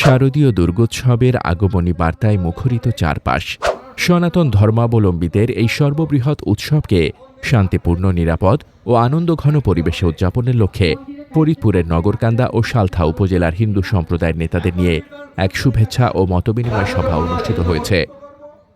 শারদীয় দুর্গোৎসবের আগমনী বার্তায় মুখরিত চারপাশ। সনাতন ধর্মাবলম্বীদের এই সর্ববৃহৎ উৎসবকে শান্তিপূর্ণ, নিরাপদ ও আনন্দঘন পরিবেশে উদযাপনের লক্ষ্যে ফরিদপুরের নগরকান্দা ও সালথা উপজেলার হিন্দু সম্প্রদায়ের নেতাদের নিয়ে এক শুভেচ্ছা ও মতবিনিময় সভা অনুষ্ঠিত হয়েছে।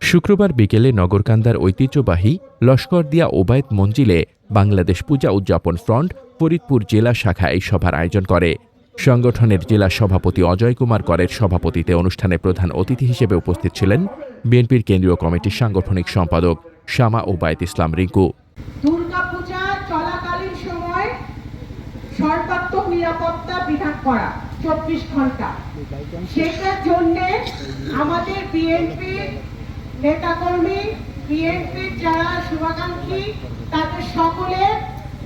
শুক্রবার বিকেলে নগরকান্দার ঐতিহ্যবাহী লস্করদিয়া ওবায়দ মঞ্জিলে বাংলাদেশ পূজা উদযাপন ফ্রন্ট ফরিদপুর জেলা শাখা এই সভার আয়োজন করে। সংগঠনের জেলা সভাপতি অজয় কুমার করের সভাপতিতে অনুষ্ঠানে প্রধান অতিথি হিসেবে উপস্থিত ছিলেন বিএনপির কেন্দ্রীয় কমিটির সাংগঠনিক সম্পাদক শামা ওবায়দ ইসলাম রিঙ্কু। সর্বাত্মক নিরাপত্তা বিধান করা, চব্বিশ ঘণ্টা সেটার জন্যে আমাদের বিএনপির নেতাকর্মী, বিএনপির যারা শুভাকাঙ্ক্ষী, তাদের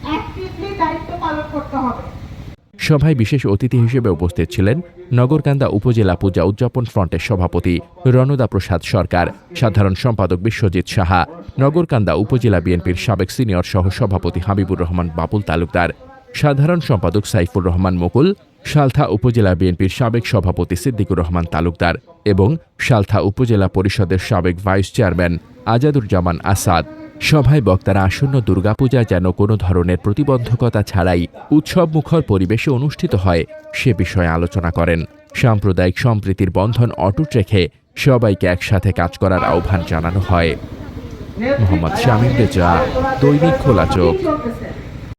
অ্যাক্টিভলি দায়িত্ব পালন করতে হবে। সভায় বিশেষ অতিথি হিসেবে উপস্থিত ছিলেন নগরকান্দা উপজেলা পূজা উদযাপন ফ্রন্টের সভাপতি রণদা প্রসাদ সরকার, সাধারণ সম্পাদক বিশ্বজিৎ সাহা, নগরকান্দা উপজেলা বিএনপির সাবেক সিনিয়র সহ সভাপতি হাবিবুর রহমান বাবুল তালুকদার, সাধারণ সম্পাদক সাইফুর রহমান মুকুল, সালথা উপজেলা বিএনপির সাবেক সভাপতি সিদ্দিকুর রহমান তালুকদার এবং সালথা উপজেলা পরিষদের সাবেক ভাইস চেয়ারম্যান আজাদুজ্জামান আসাদ। সভায় বক্তারা আসন্ন দুর্গাপূজা যেন কোনো ধরনের প্রতিবন্ধকতা ছাড়াই উৎসব মুখর পরিবেশে অনুষ্ঠিত হয়, সে বিষয়ে আলোচনা করেন। সাম্প্রদায়িক সম্প্রীতির বন্ধন অটুট রেখে সবাইকে একসাথে কাজ করার আহ্বান জানানো হয়। মোহাম্মদ শামীম রেজা, দৈনিক খোলা চোখ।